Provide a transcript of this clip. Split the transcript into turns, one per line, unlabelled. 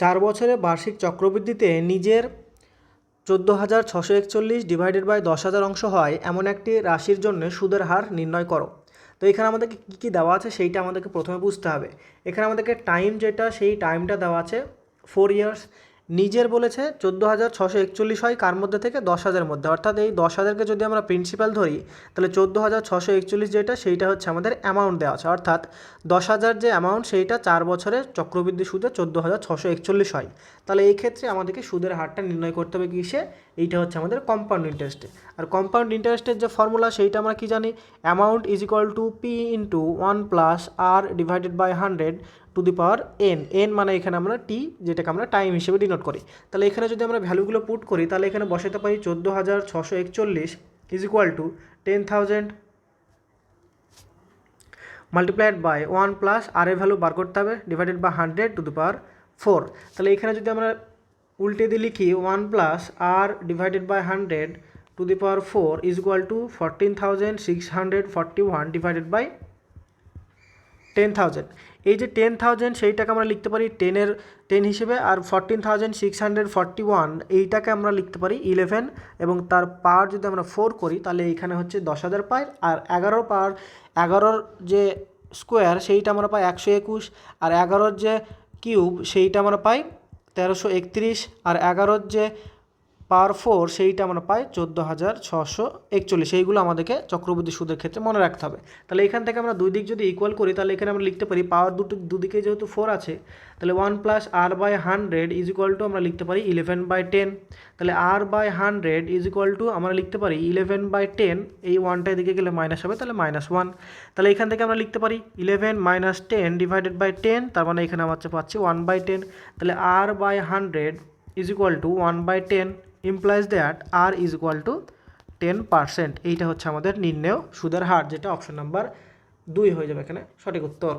চার বছরে বার্ষিক চক্রবৃদ্ধিতে নিজের চোদ্দ হাজার ছশো একচল্লিশ ডিভাইডেড বাই দশ হাজার অংশ হয়, এমন একটি রাশির জন্য সুদের হার নির্ণয় করো। তো এখানে আমাদেরকে কী কী দেওয়া আছে সেইটা আমাদেরকে প্রথমে বুঝতে হবে। এখানে আমাদেরকে টাইম যেটা, সেই টাইমটা দেওয়া আছে ফোর ইয়ার্স নিজের বলেছে, চোদ্দ হাজার ছশো একচল্লিশ হয় কার মধ্যে থেকে? দশ হাজারের মধ্যে। অর্থাৎ এই দশ হাজারকে যদি আমরা প্রিন্সিপাল ধরি, তাহলে চোদ্দ হাজার ছশো একচল্লিশ যেটা, সেইটা হচ্ছে আমাদের অ্যামাউন্ট দেওয়া আছে। অর্থাৎ দশ হাজার যে অ্যামাউন্ট সেইটা চার বছরে চক্রবৃদ্ধি সুদে চোদ্দ হাজার ছশো একচল্লিশ হয়। তাহলে এই ক্ষেত্রে আমাদেরকে সুদের হারটা নির্ণয় করতে হবে কিসে? এইটা হচ্ছে আমাদের কম্পাউন্ড ইন্টারেস্টে আর কম্পাউন্ড ইন্টারেস্টের যে ফর্মুলা সেইটা আমরা কি জানি? Amount is equal to P into one plus R divided by hundred to the power N N মানে এখানে আমরা টি যেটাকে আমরা টাইম হিসেবে ডিনোট করি। তাহলে এখানে যদি আমরা ভ্যালুগুলো পুট করি, তাহলে এখানে বসাতে পারি চোদ্দ হাজার ছশো একচল্লিশ is equal to ten thousand multiplied by one plus R এর ভ্যালু বার করতে হবে divided by hundred to the power four তাহলে এখানে যদি আমরা উল্টে দিয়ে লিখি one plus R divided by hundred to the power four is equal to fourteen thousand six hundred forty one divided by ten thousand এই যে টেন থাউজেন্ড সেইটাকে আমরা লিখতে পারি টেনের টেন হিসেবে আর fourteen thousand six hundred forty one এইটাকে আমরা লিখতে পারি ইলেভেন এবং তার পাওয়ার যদি আমরা ফোর করি তাহলে এইখানে হচ্ছে দশ হাজার পাই আর এগারোর পাওয়ার, এগারোর যে স্কোয়ার সেইটা আমরা পাই একশো একুশ আর এগারোর যে কিউব সেইটা আমরা পাই তেরোশো একত্রিশ আর এগারোর যে পাওয়ার ফোর সেইটা আমরা পাই চোদ্দ হাজার ছশো একচল্লিশ। এইগুলো আমাদেরকে চক্রবৃদ্ধি সুদের ক্ষেত্রে মনে রাখতে হবে। তাহলে এখান থেকে আমরা দুই দিক যদি ইকুয়াল করি, তাহলে এখানে আমরা লিখতে পারি পাওয়ার দুটো, দুদিকে যেহেতু ফোর আছে, তাহলে one plus R by hundred is equal to আমরা লিখতে পারি ইলেভেন বাই টেন তাহলে R by hundred is equal to আমরা লিখতে পারি ইলেভেন বাই টেন এই ওয়ানটা এদিকে গেলে মাইনাস হবে, তাহলে মাইনাস ওয়ান তাহলে এখান থেকে আমরা লিখতে পারি eleven minus ten divided by ten তার মানে এখানে আমার পাচ্ছি ওয়ান বাই টেন তাহলে R by hundred is equal to one by ten implies that R is equal to ten percent এইটা হচ্ছে আমাদের নির্ণেয় সুদের হার, যেটা অপশন নাম্বার দুই হয়ে যাবে এখানে। সঠিক উত্তর।